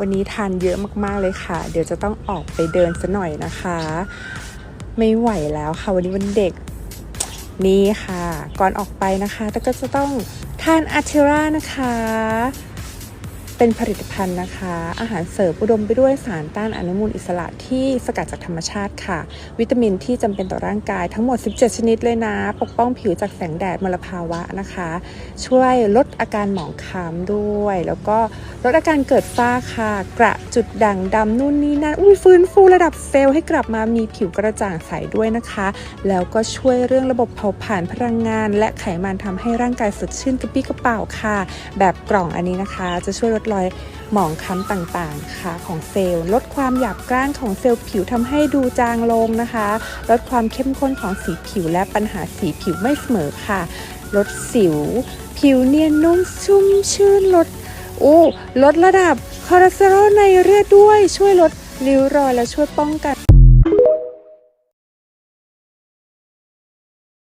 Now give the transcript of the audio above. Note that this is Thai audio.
วันนี้ทานเยอะมากๆเลยค่ะ เดี๋ยวจะต้องออกไปเดินซะหน่อยนะคะ ไม่ไหวแล้วค่ะ วันนี้วันเด็กนี่ค่ะ ก่อนออกไปนะคะแต่ก็จะต้องทานอาเทรานะคะ เป็นผลิตภัณฑ์นะคะ อาหารเสริมอุดมไปด้วยสารต้านอนุมูลอิสระที่สกัดจากธรรมชาติค่ะ วิตามินที่จำเป็นต่อร่างกายทั้งหมด 17 ชนิดเลยนะ ปกป้องผิวจากแสงแดดมลภาวะนะคะ ช่วยลดอาการหมองคล้ำด้วย แล้วก็ลดอาการเกิดฝ้าค่ะ กระจุดด่างดำนู่นนี่นั่นอุ้ยฟื้นฟูระดับเซลล์ให้กลับมามีผิวกระจ่างใสด้วยนะคะ แล้วก็ช่วยเรื่องระบบเผาผลาญพลังงาน และไขมันทำให้ร่างกายสดชื่นกระปี้กระเป๋าค่ะ แบบกล่องอันนี้นะคะ จะช่วยลดรอยหมองคล้ำต่างๆค่ะของเซลล์ ลดความหยาบกร้านของเซลล์ผิวทำให้ดูจางลงนะคะ ลดความเข้มข้นของสีผิวและปัญหาสีผิวไม่เสมอค่ะ ลดสิว ผิวเนียนนุ่มชุ่มชื่นลดโอ้ลดระดับคอเลสเตอรอลในเลือดด้วยช่วยลดริ้วรอยและช่วยป้องกัน